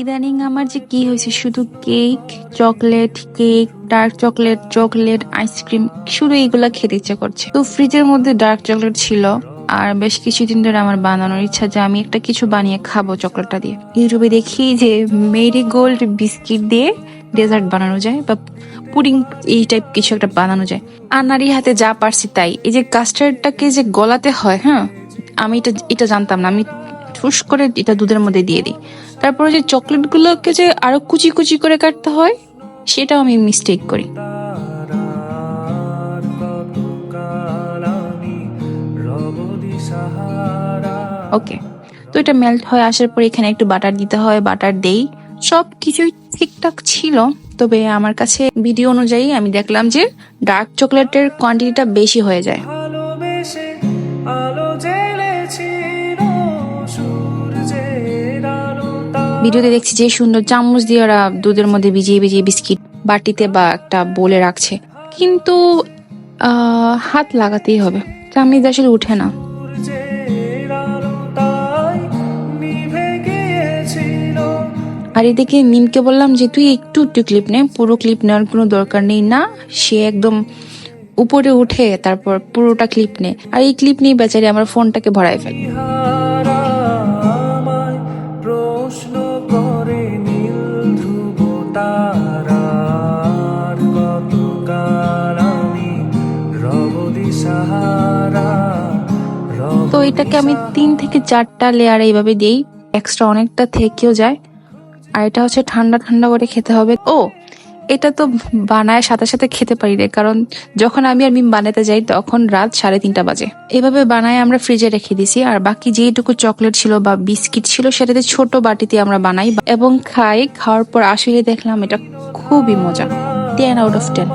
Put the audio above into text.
ইদানিং আমার যে কি হয়েছে, শুধু cake, chocolate, cake, dark chocolate chocolate, ice cream, শুধু এইগুলা খেতে ইচ্ছা করছে। তো ফ্রিজের মধ্যে ডার্ক চকলেট ছিল, আর বেশ কিছুদিন ধরে আমার বানানোর ইচ্ছা যে আমি একটা কিছু বানিয়ে খাব চকলেটটা দিয়ে। ইউটিউবে দেখি যে মেরি গোল্ড বিস্কিট দিয়ে ডেজার্ট বানানো যায়, বা পুডিং এই টাইপ কিছু একটা বানানো যায়। আর নারী হাতে যা পারছি তাই। এই যে কাস্টার্ডটাকে যে গলাতে হয় হ্যাঁ? আমি এটা এটা জানতাম না। আমি ঠুস করে এটা দুধের মধ্যে দিয়ে দিই। তারপরে যে চকলেট গুলোকে যে আরও কুচি কুচি করে কাটতে হয় সেটাও আমি মিস্টেক করি। ওকে তো এটা মেল্ট হয়ে আসার পর এখানে একটু বাটার দিতে হয় বাটার দেই। সব কিছুই ঠিকঠাক ছিল তবে আমার কাছে ভিডিও অনুযায়ী আমি দেখলাম যে ডার্ক চকলেটের কোয়ান্টিটিটা বেশি হয়ে যায়। ভিডিওতে দেখছি যে সুন্দর চামচ দিয়ে ওরা দুধের মধ্যে ভিজিয়ে ভিজিয়ে বিস্কিট বাটিতে বা একটা বলে রাখছে। কিন্তু হাত লাগাতেই হবে। চামচ আসলে উঠে না। আর এদিকে নিমকে বললাম যে, তুই একটু একটু ক্লিপ নে, পুরো ক্লিপ নেওয়ার কোনো দরকার নেই না। সে একদম উপরে উঠে তারপর পুরোটা ক্লিপ নে। আর এই ক্লিপ নিয়ে বেচারি আমার ফোনটাকে ভরায় ফেল। তো এটাকে আমি তিন থেকে চারটা লেয়ার এইভাবে দিই। এক্সট্রা অনেকটা থেকেও যায়। আর এটা হচ্ছে ঠান্ডা ঠান্ডা করে খেতে হবে। ও এটা তো বানায় সাথে সাথে খেতে পারি রে কারণ যখন আমি আর মিম বানাতে যাই তখন রাত সাড়ে তিনটা বাজে। এভাবে বানায় আমরা ফ্রিজে রেখে দিছি আর বাকি যেটুকু চকলেট ছিল বা বিস্কিট ছিল সেটাতে ছোট বাটিতে আমরা বানাই। এবং খাই খাওয়ার পর আসলে দেখলাম এটা খুবই মজা। Ten out of ten